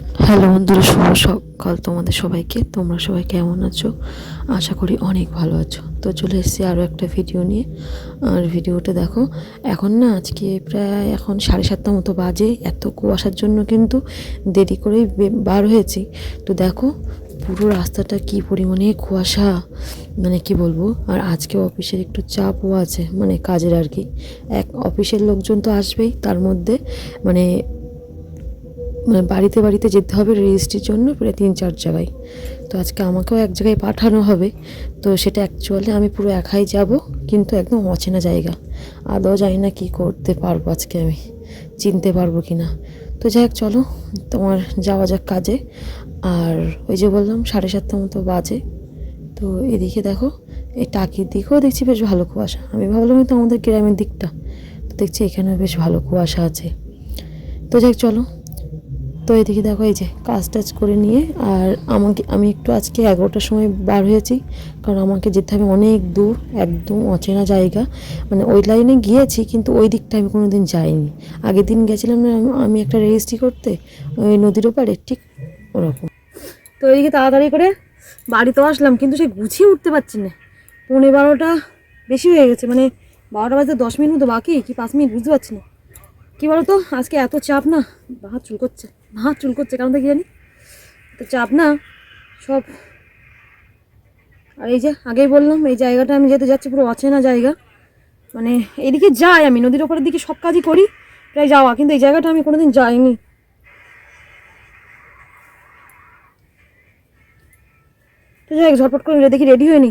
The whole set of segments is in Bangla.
হ্যালো বন্ধুরা, শুভ সকাল তোমাদের সবাইকে। তোমরা সবাই কেমন আছো? আশা করি অনেক ভালো আছো। তো চলে এসেছি আরও একটা ভিডিও নিয়ে। আর ভিডিওটা দেখো, এখন না আজকে প্রায় এখন সাড়ে সাতটা মতো বাজে। এত কুয়াশার জন্য কিন্তু দেরি করেই বার হয়েছি। তো দেখো, পুরো রাস্তাটা কি পরিমাণে কুয়াশা। মানে কি বলব, আর আজকে অফিসের একটু চাপও আছে মানে কাজের আর কি। এক, অফিসের লোকজন তো আসবেই, তার মধ্যে মানে মানে বাড়িতে বাড়িতে যেতে হবে রেজিস্ট্রির জন্য প্রায় তিন চার জায়গায়। তো আজকে আমাকেও এক জায়গায় পাঠানো হবে। তো সেটা অ্যাকচুয়ালি আমি পুরো একাই যাব, কিন্তু একদম অচেনা জায়গা। আদৌ জানি না কী করতে পারব আজকে আমি, চিনতে পারব কি না তো যাই হোক, চলো, তোমার যাওয়া যাক কাজে। আর ওই যে বললাম, সাড়ে সাতটা মতো বাজে। তো এদিকে দেখো, এই টাকির দিকেও দেখছি বেশ ভালো কুয়াশা। আমি ভাবলাম তো আমাদের গ্রামের দিকটা। তো দেখছি এখানেও বেশ ভালো কুয়াশা আছে। তো যাই চলো তো এদিকে দেখো, এই যে কাজ টাজ করে নিয়ে আর আমাকে, আমি একটু আজকে এগারোটার সময় বার হয়েছি। কারণ আমাকে যেতে হবে অনেক দূর, একদম অচেনা জায়গা। মানে ওই লাইনে গিয়েছি, কিন্তু ওই দিকটা আমি কোনো দিন যাইনি। আগের দিন গেছিলাম না, আমি- একটা রেজিস্ট্রি করতে, ওই নদীর ওপারে, ঠিক ওরকম। তো এদিকে তাড়াতাড়ি করে বাড়িতেও আসলাম, কিন্তু সে গুছিয়ে উঠতে পারছি না। পৌনে বারোটা বেশি হয়ে গেছে মানে বারোটা বাজতে দশ মিনিট মতো বাকি, কি পাঁচ মিনিট বুঝতে পারছি না। কি বলতো? আজকে এত চাপ না? হাত চুল করছে হাত চুল করছে কারণ কি জানি? তো চাপ না? সব আর এই যে আগেই বললাম, এই জায়গাটা আমি যেতে যাচ্ছি, পুরো অচেনা জায়গা। মানে এইদিকে যাই আমি, নদীর ওপরের দিকে সব কাজই করি, প্রায় যাওয়া। কিন্তু এই জায়গাটা আমি কোনোদিন যাইনি। তো যাই ঝটপট করে দেখি রেডি হয়ে হয়নি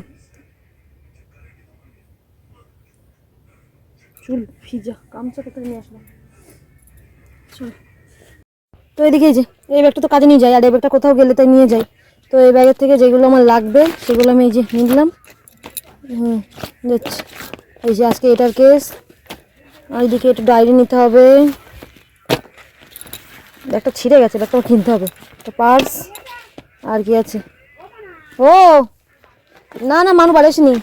চুল ভিজা গামছা কোথায় নিয়ে আসলাম। তো এদিকে এই যে, এই ব্যাগটা তো কাজে নিয়ে যাই আর এই ব্যাগটা কোথাও গেলে তাই নিয়ে যাই তো এই ব্যাগের থেকে যেগুলো আমার লাগবে, সেগুলো আমি এই যে নিলাম। হুম এই যে আজকে এটার কেস। আর এদিকে একটু ডায়েরি নিতে হবে। ব্যাগটা ছিঁড়ে গেছে ব্যাগটাও কিনতে হবে। একটা পার্স, আর কি আছে? ও! না না, মানু বাড়ি আসেনি।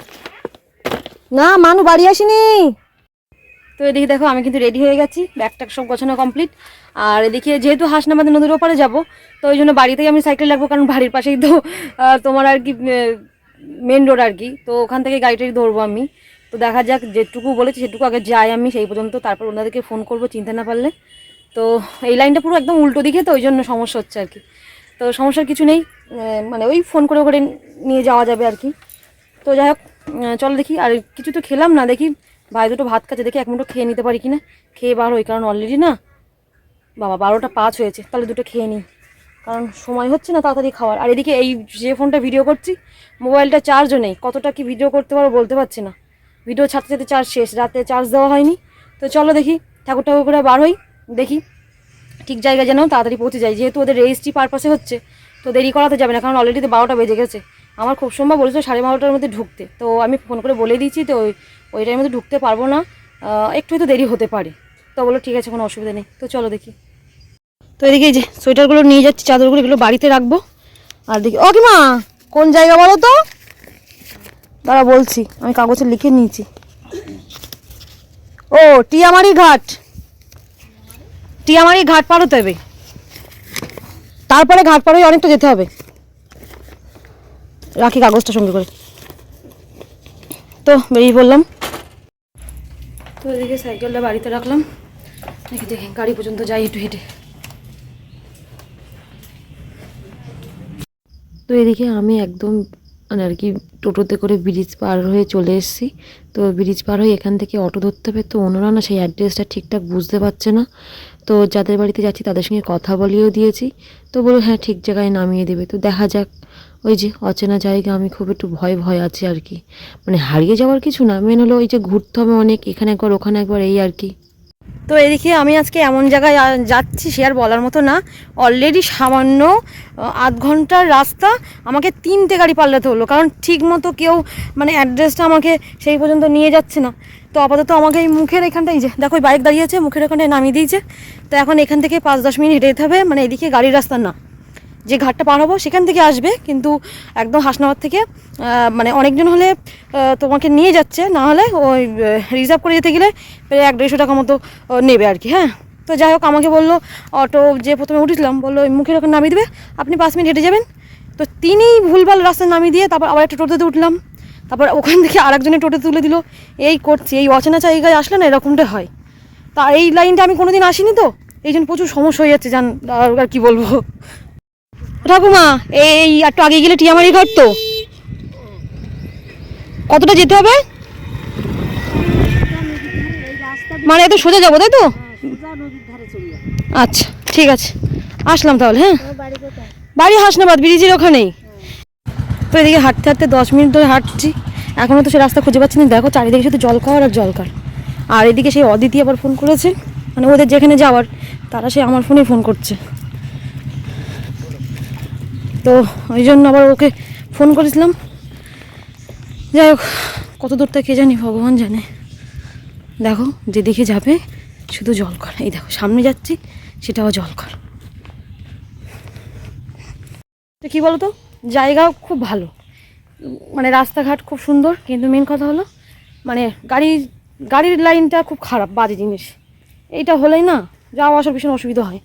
না, মানু বাড়ি আসেনি! তো এদিকে দেখো, আমি কিন্তু রেডি হয়ে গেছি। ব্যাগটা সব গোছানো কমপ্লিট আর এদিকে যেহেতু হাসনাবাদ নদীর ওপারে যাব, তো ওই জন্য বাড়িতেই আমি সাইকেল রাখব কারণ বাড়ির পাশেই তো তোমার আর কি মেন রোড আর কি। তো ওখান থেকে গাড়িটাই ধরবো আমি। তো দেখা যাক, যেটুকু বলেছি সেটুকু আগে যাই আমি, সেই পর্যন্ত তারপর ওনাদেরকে ফোন করব চিনতে না পারলে। তো এই লাইনটা পুরো একদম উল্টো দিকে, তো ওই জন্য সমস্যা হচ্ছে আর কি। তো সমস্যার কিছু নেই মানে ওই ফোন করে করে নিয়ে যাওয়া যাবে আর কি। তো যাই হোক চলো দেখি। আর কিছু তো খেলাম না, দেখি ভাই দুটো ভাত খাচ্ছে, দেখি এক মুঠো খেয়ে নিতে পারি কিনা? খেয়ে বার হই, কারণ অলরেডি না। বাবা, বারোটা পাঁচ হয়েছে, তাহলে দুটো খেয়ে নিই। কারণ সময় হচ্ছে না তাড়াতাড়ি খাওয়ার। আর এদিকে এই যে ফোনটা ভিডিও করছি, মোবাইলটা চার্জও নেই। কতটা কি ভিডিও করতে পারো বলতে পারছি না। ভিডিও ছাড়তে ছাড়তে চার্জ শেষ, রাতে চার্জ দেওয়া হয়নি। তো চলো দেখি ঠাকুর ঠাকুর করে বার হই, দেখি ঠিক জায়গায় যেন তাড়াতাড়ি পৌঁছে যায়। যেহেতু ওদের রেজিস্ট্রি পারপাসে হচ্ছে, তো দেরি করাতে যাবে না, কারণ অলরেডি তো বারোটা বেজে গেছে। আমার খুব সম্ভব বলেছিল সাড়ে বারোটার মধ্যে ঢুকতে। তো আমি ফোন করে বলে দিয়েছি, তো ওই ওই টাইমের মধ্যে ঢুকতে পারব না। একটু হয়তো দেরি হতে পারে। তো বলো, ঠিক আছে, কোনো অসুবিধা নেই। তো চলো দেখি। তো এদিকে যে সোয়েটারগুলো নিয়ে যাচ্ছি, চাদরগুলো এগুলো বাড়িতে রাখব। আর দেখি ও কিমা কোন জায়গা বলো তো? দাঁড়া, বলছি, আমি কাগজে লিখে নিয়েছি। ও, টিয়ামারি ঘাট। টিয়ামারি ঘাট পার হতে হবে। তারপরে ঘাট পার হয়ে অনেকটা যেতে হবে। রাখি কাগজটা সঙ্গে করে। তো বেরিয়ে পড়লাম। তো এদিকে সাইকেলটা বাড়িতে রাখলাম। দেখি দেখি গাড়ি পর্যন্ত যাই একটু হেঁটে। তো এদিকে আমি একদম মানে আর কি টোটোতে করে ব্রিজ পার হয়ে চলে এসেছি। তো ব্রিজ পার হয়ে এখান থেকে অটো ধরতে হবে। তো ওনারা না সেই অ্যাড্রেসটা ঠিকঠাক বুঝতে পারছে না। তো যাদের বাড়িতে যাচ্ছি তাদের সঙ্গে কথা বলিয়েও দিয়েছি। তো বলো হ্যাঁ ঠিক জায়গায় নামিয়ে দেবে। তো দেখা যাক ওই যে অচেনা জায়গা, আমি খুব একটু ভয় ভয় আছি আর কি। মানে হারিয়ে যাওয়ার কিছু না মেন হলো ওই যে ঘুরতে হবে অনেক, এখানে একবার, ওখানে একবার, এই আর কি। তো এদিকে আমি আজকে এমন জায়গায় যাচ্ছি, সে আর বলার মতো না। অলরেডি সামান্য আধ ঘণ্টার রাস্তা, আমাকে তিনটে গাড়ি পাল্লাতে হলো। কারণ ঠিক মতো কেউ মানে অ্যাড্রেসটা আমাকে সেই পর্যন্ত নিয়ে যাচ্ছে না। তো আপাতত আমাকে এই মুখের এখানটাই যে, দেখো বাইক দাঁড়িয়ে আছে, মুখের এখানটায় নামিয়ে দিয়েছে। তো এখন এখান থেকে পাঁচ দশ মিনিট হেঁটে যেতে হবে। মানে এদিকে গাড়ির রাস্তা না। যে ঘাটটা পার হব সেখান থেকে আসবে, কিন্তু একদম হাসনাবাদ থেকে মানে অনেকজন হলে তোমাকে নিয়ে যাচ্ছে, না হলে ওই রিজার্ভ করে যেতে গেলে প্রায় এক দেড়শো টাকা মতো নেবে আর কি হ্যাঁ? তো যাই হোক, আমাকে বলল, অটো যে প্রথমে উঠেছিলাম, বলল, ওই মুখের ওখানে নামিয়ে দেবে, আপনি পাঁচ মিনিট হেঁটে যাবেন। তো তিনি ভুলভাল রাস্তায় নামিয়ে দিয়ে তারপর আবার একটা টোটোতে উঠলাম। তারপর ওখান থেকে আরেকজনের টোটো তুলে দিল, এই করছি, এই অচেনা জায়গায় আসলে না এরকমটা হয়। তা এই লাইনটা আমি কোনোদিন আসিনি তো, এই জন্য প্রচুর সমস্যা হয়ে যাচ্ছে, জান আর কি বলব। ঠাকুমা, এই একটু আগে গেলে টিয়ামারি ঘাট তো কতটা যেতে হবে? মানে এত সোজা যাব, তাই তো? আচ্ছা ঠিক আছে। আসলাম তাহলে হ্যাঁ? বাড়ি হাসনাবাদ, ব্রিজের ওখানেই। তো এদিকে হাঁটতে হাঁটতে দশ মিনিট ধরে হাঁটছি। এখনও তো সে রাস্তা খুঁজে পাচ্ছি না। দেখো, চারিদিকে শুধু জলকার আর জলকার। আর এদিকে সেই অদিতি আবার ফোন করেছে। মানে ওদের যেখানে যাওয়ার, তারা সে আমার ফোনে ফোন করছে। তো ওই জন্য আবার ওকে ফোন করেছিলাম। যাই হোক, কত দূর থেকে জানি, ভগবান জানে। দেখো, যেদিকে যাবে, শুধু জলকর এই দেখো, সামনে যাচ্ছি, সেটাও জলকর তো কী বলো তো জায়গা খুব ভালো। মানে রাস্তাঘাট খুব সুন্দর, কিন্তু মেন কথা হলো মানে গাড়ি, গাড়ির লাইনটা খুব খারাপ, বাজে জিনিস। এইটা হলেই না, যাওয়া আসার ভীষণ অসুবিধা হয়।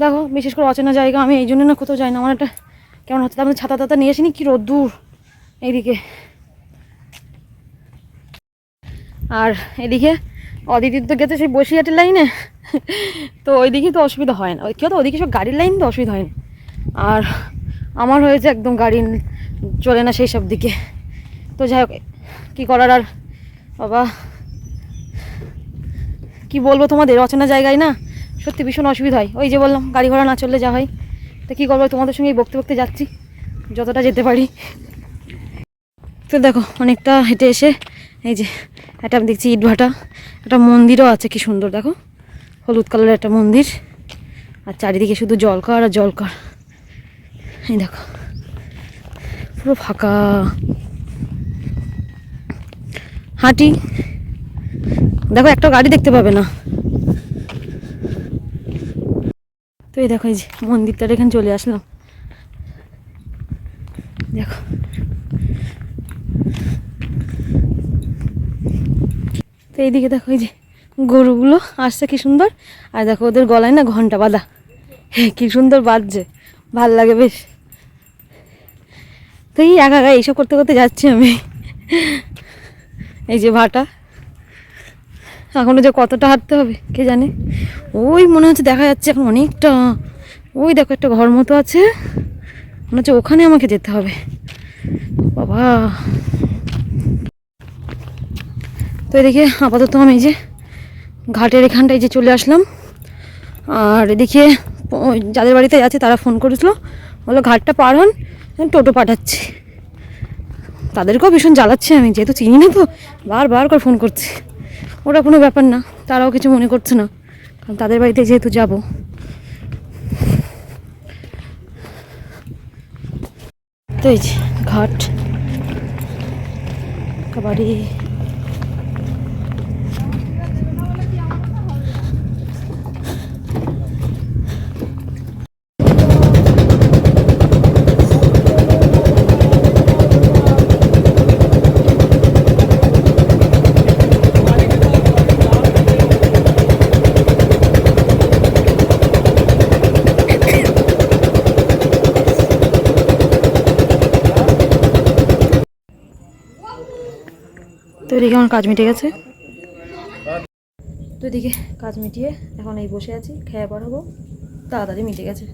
দেখো, বিশেষ করে অচেনা জায়গা, আমি এই জন্য না কোথাও যাই না। আমার একটা কেমন হচ্ছে? তারপরে ছাতা তাতা নিয়ে আসিনি? কি রোদ্দুর এইদিকে। আর এদিকে অদিতির তো গেছে সেই বসিয়াটের লাইনে। তো ওইদিকে তো অসুবিধা হয় না। ওই কেউ তো ওইদিকে সব গাড়ির লাইন তো অসুবিধা হয় না। আর আমার হয়েছে একদম গাড়ি চলে না সেই সব দিকে। তো যাই হোক, কী করার আর? বাবা, কি বলব তোমাদের? অচেনা জায়গায় না? সত্যি ভীষণ অসুবিধা হয়। ওই যে বললাম, গাড়ি ঘোড়া না চললে যা হয়। তো কী করব, তোমাদের সঙ্গে বকতে বকতে যাচ্ছি, যতটা যেতে পারি। তো দেখো, অনেকটা হেঁটে এসে, এই যে, একটা আমি দেখছি ইট ভাটা, একটা মন্দিরও আছে, কি সুন্দর, দেখো। হলুদ কালারের একটা মন্দির, আর চারিদিকে শুধু জলকার আর জলকার। এই দেখো, পুরো ফাঁকা। হাঁটি। দেখো, একটা গাড়ি দেখতে পাবে না তো এই দেখো, এই যে মন্দিরটার এখানে চলে আসলাম। দেখো। তো এইদিকে দেখো, এই যে গরুগুলো আসছে কি সুন্দর। আর দেখো, ওদের গলায় না ঘণ্টা বাঁধা। কি সুন্দর বাজছে। ভালো লাগে বেশ। তো এই একা একা এইসব করতে করতে যাচ্ছি আমি। এই যে ভাটা। এখনও যে কতটা হাঁটতে হবে, কে জানে? ওই মনে হচ্ছে দেখা যাচ্ছে এখন অনেকটা, ওই দেখো একটা ঘর মতো আছে, মনে হচ্ছে ওখানে আমাকে যেতে হবে। বাবা। তো এদিকে আপাতত আমি যে ঘাটের এখানটায় যে চলে আসলাম, আর এদিকে যাদের বাড়িতে আছে তারা ফোন করেছিল, বলল ঘাটটা পার হন, টোটো পাঠাচ্ছি। তাদেরকেও ভীষণ জ্বালাচ্ছি, আমি যেহেতু চিনি না তো, বারবার করে ফোন করছি। ওটা কোনো ব্যাপার না, তারাও কিছু মনে করছে না, কারণ তাদের বাড়িতে যেহেতু যাব। তো এই ঘাট বাড়ি তো এদিকে আমার কাজ মিটে গেছে। তো এদিকে কাজ মিটিয়ে এখন এই বসে আছি, খেয়ে পড়াবো তাড়াতাড়ি মিটে গেছে।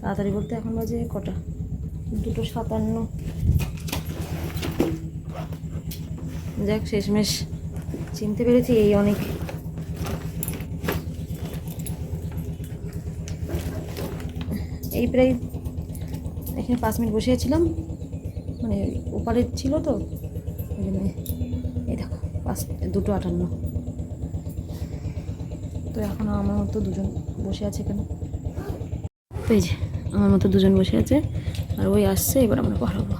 তাড়াতাড়ি বলতে এখন বাজে কটা? দুটো সাতান্ন। যাক, শেষমেশ চিনতে পেরেছি এই অনেক। এই প্রায় এখানে পাঁচ মিনিট বসিয়েছিলাম মানে ওপারে ছিল তো ওই জন্য এই দেখো পাঁচ দুটো আটান্ন। তো এখনও আমার মতো দুজন বসে আছে কেন? তো এই যে, আমার মতো দুজন বসে আছে, আর ওই আসছে, এবার আমরা পড়াবো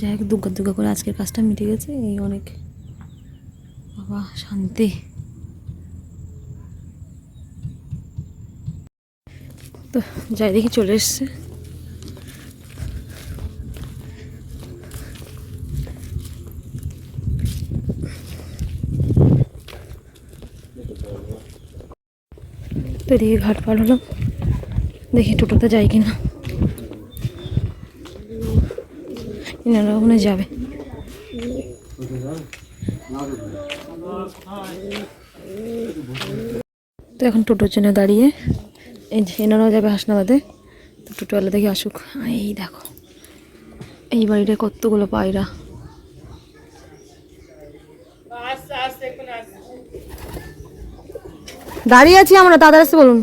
যাই হোক, দুগ্গা দুগ্গা করে আজকের কাজটা মিটে গেছে, এই অনেক বাবা, শান্তি। তো যাই দেখি চলে এসছে। এদিকে ঘাট পার হলাম দেখি টোটোতে যাই কিনা। এনারা ওখানে যাবে। তো এখন টোটোর জন্য দাঁড়িয়ে, এই যে এনারাও যাবে হাসনাবাদে। তো টোটোওয়ালা দেখে আসুক। এই দেখো, এই বাড়িটায় কতগুলো পায়রা। দাঁড়িয়ে আছি আমরা তাদের আসতে বলুন।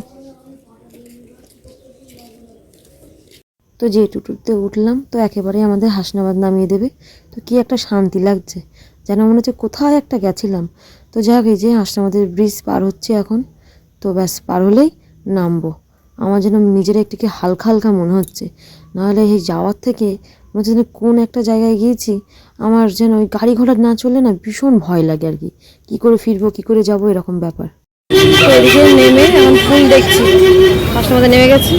তো যে টুটুতে উঠলাম, তো একেবারে আমাদের হাসনাবাদ নামিয়ে দেবে। তো কি একটা শান্তি লাগছে, যেন মনে হচ্ছে কোথায় একটা গেছিলাম। তো যাক, এই যে হাসনাবাদের ব্রিজ পার হচ্ছে এখন। তো ব্যাস, পার হলেই নামবো। আমার যেন নিজের একটু কি হালকা হালকা মনে হচ্ছে। নাহলে এই যাওয়ার থেকে মনে হচ্ছে কোন একটা জায়গায় গিয়েছি, আমার যেন ওই গাড়ি ঘোড়া না চললে না ভীষণ ভয় লাগে আর কি। কী করে ফিরবো, কী করে যাব, এরকম ব্যাপার। এদিকে নেমে এখন ফুল দেখছি। হাসনাবাদে নেমে গেছি।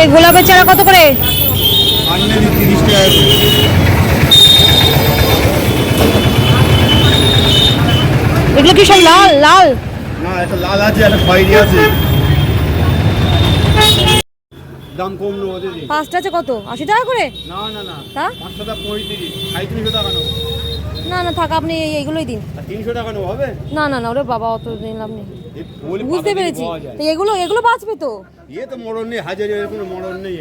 এই গোলাপের চারা কত করে? এগুলো কি সব লাল? লাল? না একটা লাল আছে, একটা খয়েরি আছে। দাম কম নেব দিদি পাঁচটা আছে কত? আশি টাকা করে? না না না। তা? পঁয়ত্রিশ। সাঁত্রিশশো টাকা নেব। না না থাক আপনি এই- এইগুলোই দিন। তিনশো টাকা নেব হবে? না না না ওরে বাবা অত নিলাম নেই। বুঝতে পেরেছি। তো এগুলো এগুলো বাঁচবে তো? ইয়ে তো মরণ নেই হাজারি এর কোনো মরণ নেই।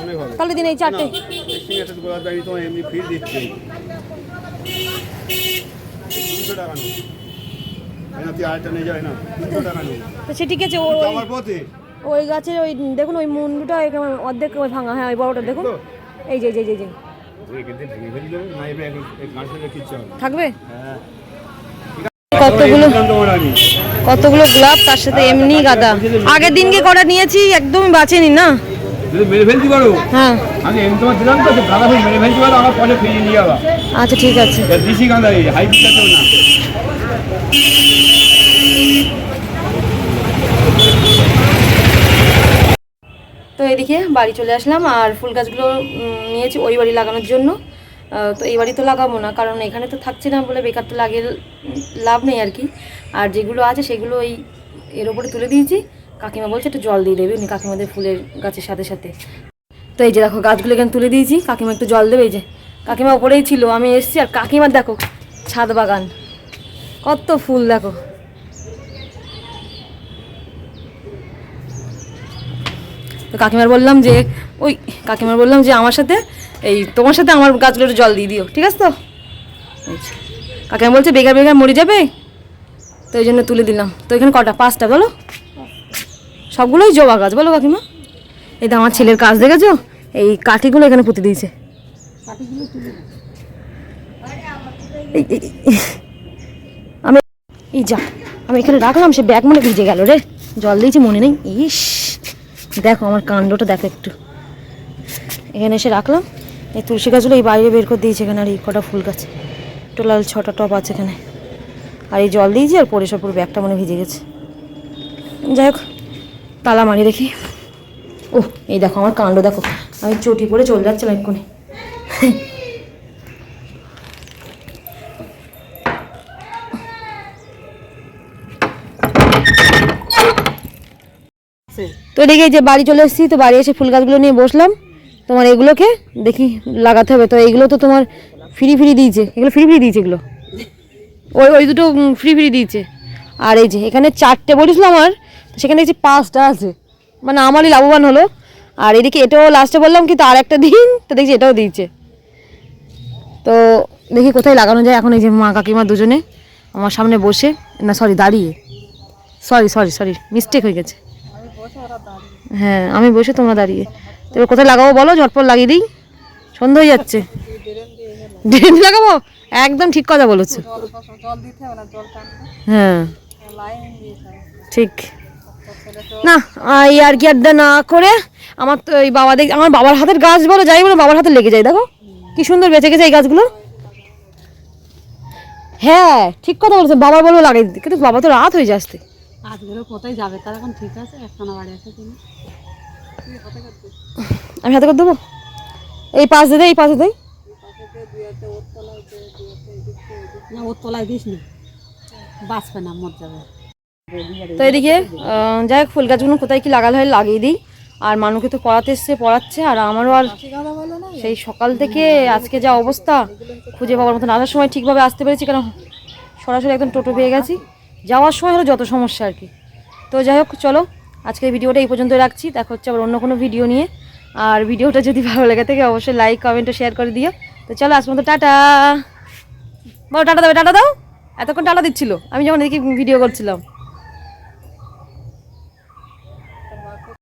অনেক হবে। তাহলে দিন এই চারটে। তো এমনি ফির দিচ্ছে। তিনশো টাকা নেব। না তুই আরেকটা নিয়ে যায় না? তিনশো টাকা নেব। তো সে ঠিক আছে আমার পথে। ওই গাছের ওই দেখুন ওই মুন্ডুটা অর্ধেক ওই ভাঙা হ্যাঁ ওই বড়টা দেখুন। এই যে যে যে, যে। থাকবে? হ্যাঁ। কতগুলো কতগুলো গোলাপ তার সাথে এমনি গাদা। আগের দিনকে কটা নিয়েছি একদমই বাঁচেনি না? হ্যাঁ। আমি এমনি তোমার দিলাম তো যে গাঁদা ফুল মেরে ফেলতে পারো আমার পরে ফিরিয়ে নিয়ে যাবা আচ্ছা ঠিক আছে দিশি গাঁদা এই হাইব্রিড আছে না তো এদিকে বাড়ি চলে আসলাম আর ফুল গাছগুলো নিয়েছি ওই বাড়ি লাগানোর জন্য। তো এই বাড়ি তো লাগাবো না, কারণ এখানে তো থাকছে না বলে বেকার তো লাগিয়ে লাভ নেই আর কি। আর যেগুলো আছে সেগুলো ওই এর ওপরে তুলে দিয়েছি। কাকিমা বলছে একটু জল দিয়ে দেবে, উনি কাকিমাদের ফুলের গাছের সাথে সাথে। তো এই যে দেখো, গাছগুলো এখানে তুলে দিয়েছি, কাকিমা একটু জল দেবে এই যে। কাকিমা ওপরেই ছিল, আমি এসেছি আর কাকিমার দেখো, ছাদ বাগান। কত ফুল দেখো তো কাকিমার বললাম যে, ওই কাকিমার বললাম যে আমার সাথে, এই তোমার সাথে আমার গাছগুলো একটু জল দিয়ে দিও, ঠিক আছে তো? কাকিমা বলছে, বেকার বেকার মরে যাবে? তো এই জন্য তুলে দিলাম। তো এখানে কটা? পাঁচটা, বলো? সবগুলোই জবা গাছ, বলো কাকিমা। এই তো আমার ছেলের কাজ, দেখেছ? এই কাঠিগুলো এখানে পুঁতে দিয়েছে। আমি, এই যা, আমি এখানে রাখলাম, সে ব্যাগ মনে ভিজে গেল রে। জল দিয়েছি, মনে নেই। ইস। দেখো, আমার কাণ্ডটা দেখো একটু। এখানে এসে রাখলাম। এই তুলসী গাছগুলো এই বাইরে বের করে দিয়েছে এখানে, আর এই কটা ফুল গাছ। লাল ছটা টপ আছে এখানে। আর এই জল দিয়েছি, আর পরে সব ব্যাগটা মনে ভিজে গেছে। যাই হোক, তালা মারি দেখি। ও এই দেখো, আমার কাণ্ড দেখো। আমি চটি পরে চলে যাচ্ছিলাম এক্ষুনি। তো এদিকে যে বাড়ি চলে এসেছি, তো বাড়ি এসে ফুল গাছগুলো নিয়ে বসলাম। তোমার এগুলোকে দেখি, লাগাতে হবে। তো এইগুলো তো তোমার ফ্রি ফ্রি দিয়েছে। এগুলো ফ্রি ফ্রি দিয়েছে এগুলো। ওই ওই দুটো ফ্রি ফ্রি দিয়েছে। আর এই যে এখানে চারটে বলেছিল আমার সেখানে দেখছি পাঁচটা আছে। মানে আমারই লাভবান হলো। আর এদিকে এটাও লাস্টে বললাম কিন্তু আর একটা দিন, তো দেখছি এটাও দিয়েছে। তো দেখি কোথায় লাগানো যায় এখন এই যে মা কাকিমা দুজনে। আমার সামনে বসে, না সরি দাঁড়িয়ে। সরি সরি সরি মিস্টেক হয়ে গেছে। হ্যাঁ আমি বসে তোমরা দাঁড়িয়ে। তো এবার কোথায় লাগাবো বলো? ঝটপট লাগিয়ে দিই। সন্ধ্যা হয়ে যাচ্ছে। ড্রেন লাগাবো? একদম ঠিক কথা বলেছ। হ্যাঁ। ঠিক। না এই আর কি আড্ডা না করে আমার তো এই বাবা দেখ আমার বাবার হাতের গাছ বলো যাই বলো বাবার হাতে লেগে যায় দেখো। কি সুন্দর বেঁচে গেছে এই গাছগুলো। হ্যাঁ ঠিক কথা বলেছ বাবার বলব লাগাই দিতে। কিন্তু বাবা তো রাত হয়ে যায় আসতে। আজকেরও কোথায় যাবে? তার এখন ঠিক আছে একখানা বাড়ি আছে তুমি আমি হাতে করে দেবো? এই পাশ দিয়ে এই পাশে দেই না ওর তলায় দিস না। বাঁচবে না মর যাবে। তো এদিকে যাই হোক ফুল গাছগুলো কোথায় কি লাগালে হয় লাগিয়ে দিই। আর মানুষকে তো পড়াতে এসছে পড়াচ্ছে আর আমারও আর সেই সকাল থেকে আজকে যা অবস্থা খুঁজে পাওয়ার মতন। আসার সময় ঠিকভাবে আসতে পেরেছি কারণ সরাসরি একদম টোটো পেয়ে গেছি। যাওয়ার সময় হলো যত সমস্যা আর কি। তো যাই হোক, চলো আজকে ভিডিওটা এই পর্যন্ত রাখছি। দেখা হচ্ছে আবার অন্য কোনো ভিডিও নিয়ে। আর ভিডিওটা যদি ভালো লাগে থাকে, অবশ্যই লাইক কমেন্ট শেয়ার করে দিও। তো চলো, আজ মতো টাটা। বলো, টাটা দাও টাটা দাও। এতক্ষণ টাটা দিচ্ছিল। আমি যখন এদিকে ভিডিও করছিলাম।